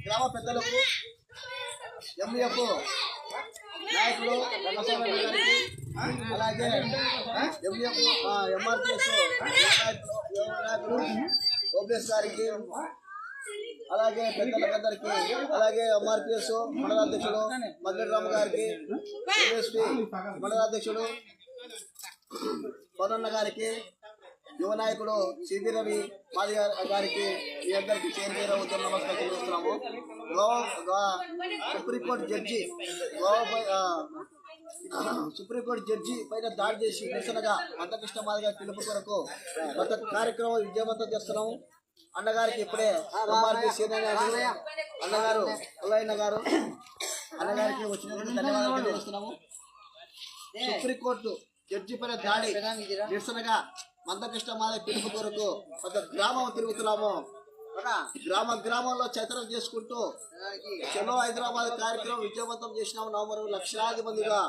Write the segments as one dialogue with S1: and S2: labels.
S1: గ్రామ పెద్దలకు ఎంఎఫ్ నాయకులు రంగస్వామి గారికి అలాగే ఎంఎఫ్ ఎంఆర్పిఎస్ నాయకులు ఓపీఎస్ గారికి అలాగే పెద్దలకందరికి అలాగే ఎంఆర్పిఎస్ మండలాధ్యక్షుడు మద్దెడి రామ గారికి ఎంఎస్పి మండలాధ్యక్షుడు పవనన్న గారికి యువ నాయకుడు సిద్ధి రవి మాది గారికి మీ అందరికి చేరిన ఉద్యమ నమస్కారం తెలియజేస్తున్నాము గోవా సుప్రీంకోర్టు జడ్జి గోవాపై సుప్రీంకోర్టు జడ్జి పైన దాడి చేసి నిరసనగా అంతకృష్ణ మాది గారి పిలుపు కొరకు గత కార్యక్రమం విజయవంతం చేస్తున్నాము. అన్నగారికి ఇప్పుడే ఎంఆర్పీ సీనియర్ అన్నగారు అల్లయ్య గారు అన్నగారికి వచ్చినప్పుడు ధన్యవాదాలు తెలియజేస్తున్నాము. సుప్రీంకోర్టు జడ్జి పైన దాడి నిరసనగా మంద మాదే పిలుపు కొరకు ఒక గ్రామం తిరుగుతున్నాము. గ్రామ గ్రామంలో చైతన్యం చేసుకుంటూ చలో హైదరాబాద్ కార్యక్రమం విజయవంతం చేసినాము నవంబర్ లక్షలాది మందిగా.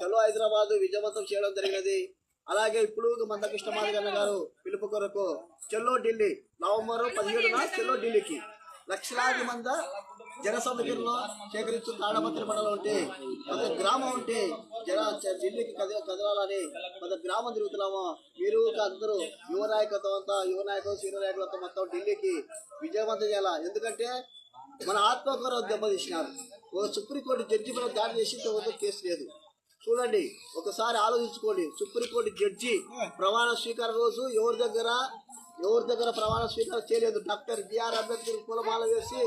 S1: చలో హైదరాబాద్ విజయవంతం చేయడం జరిగినది. అలాగే ఇప్పుడు మందకృష్ణ మాదిగన్న గారు పిలుపు కొరకు చెల్లో ఢిల్లీ నవంబర్ పదిహేడున చెల్లో ఢిల్లీకి. లక్షలాది మంది జనసభ్యుల్లో సమీకరణలో సేకరించు తాడపత్రి మండలం ఉంటే ఒక గ్రామం ఉంటే జన ఢిల్లీకి కద కదలాలని ఒక గ్రామం తిరుగుతున్నాము. మీరు అందరూ యువ నాయకత్వం అంతా యువ నాయకులు సీనియర్ నాయకులతో మొత్తం ఢిల్లీకి విజయవంతం చేయాలా? ఎందుకంటే మన ఆత్మగౌరవం దెబ్బతీసినారు ఒక సుప్రీంకోర్టు జడ్జి మీద దాడి చేసి కేసు లేదు. చూడండి ఒకసారి ఆలోచించుకోండి. సుప్రీంకోర్టు జడ్జి ప్రమాణ స్వీకార రోజు ఎవరి దగ్గర ఎవరి దగ్గర ప్రమాణ స్వీకారం చేయలేదు? డాక్టర్ బిఆర్ అంబేద్కర్ కులమాల వేసి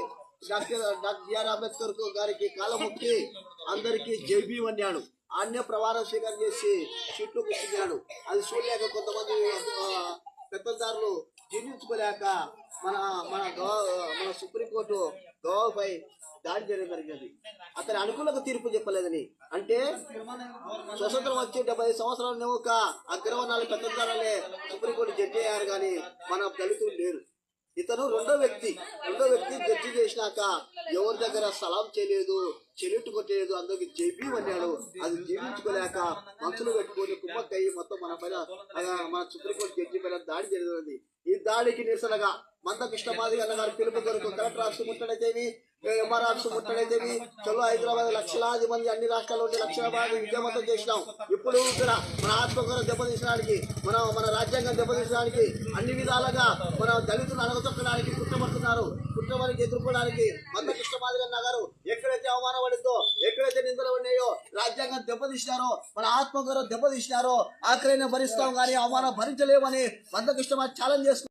S1: డాక్టర్ డాక్టర్ బిఆర్ అంబేద్కర్ గారికి కాళ్ళ మొక్కి అందరికీ జైబీ అన్నాడు. ఆన్య ప్రమాణ స్వీకారం చేసి చుట్టూ కూర్చున్నాడు. అది చూడలేక కొంతమంది పెద్దదారులు జీర్ణించుకోలేక మన మన గవ- మన సుప్రీంకోర్టు గోవాపై దాడి చేయడం జరిగినది అతని అనుకూలంగా తీర్పు చెప్పలేదని. అంటే స్వతంత్రం వచ్చి డెబ్బై సంవత్సరాలు ఒక అగ్రవర్ణాలు పెద్దదారులే సుప్రీంకోర్టు జడ్జి అయ్యారు కానీ మన దళితులు లేరు. ఇతను రెండో వ్యక్తి. రెండో వ్యక్తి జడ్జి చేసినాక ఎవరి దగ్గర సలాం చేయలేదు చెల్లిట్టు కొట్టలేదు అందరికి జైబీ అన్నాడు అది జీవించుకోలేక మనుషులు పెట్టుకొని కుమ్మక్కయ్యి మొత్తం మన పైన మన సుప్రీంకోర్టు జడ్జి పైన దాడి జరిగింది. ఈ దాడికి నిరసనగా మందకృష్ణ మాదిగ అన్న గారి పిలుపు కొరకు కలెక్టర్ ఆఫీస్ ముట్టడైతేవి ఎంఆర్ ఆఫీస్ ముట్టడైతేమి చలో హైదరాబాద్ లక్షలాది మంది అన్ని రాష్ట్రాల్లో ఉంటే లక్షలాది విజయవంతం చేసినాం. ఇప్పుడు ఇక్కడ మన ఆత్మగౌరవం దెబ్బతీసడానికి మన మన రాజ్యాంగం దెబ్బతీసడానికి అన్ని విధాలుగా మన దళితులు అణగతొక్కడానికి కుట్రపడుతున్నారు. కుట్రవారికి ఎదుర్కోవడానికి మందకృష్ణ మాదిగ అన్న గారు ఎక్కడైతే అవమానం పడిందో ఎక్కడైతే నిందలు ఉన్నాయో రాజ్యాంగం దెబ్బతీసినారో మన ఆత్మగౌరవం దెబ్బతీసినారో ఆఖరైనా భరిస్తాం కానీ అవమానం భరించలేమని మందకృష్ణ ఛాలెంజ్ చేసుకు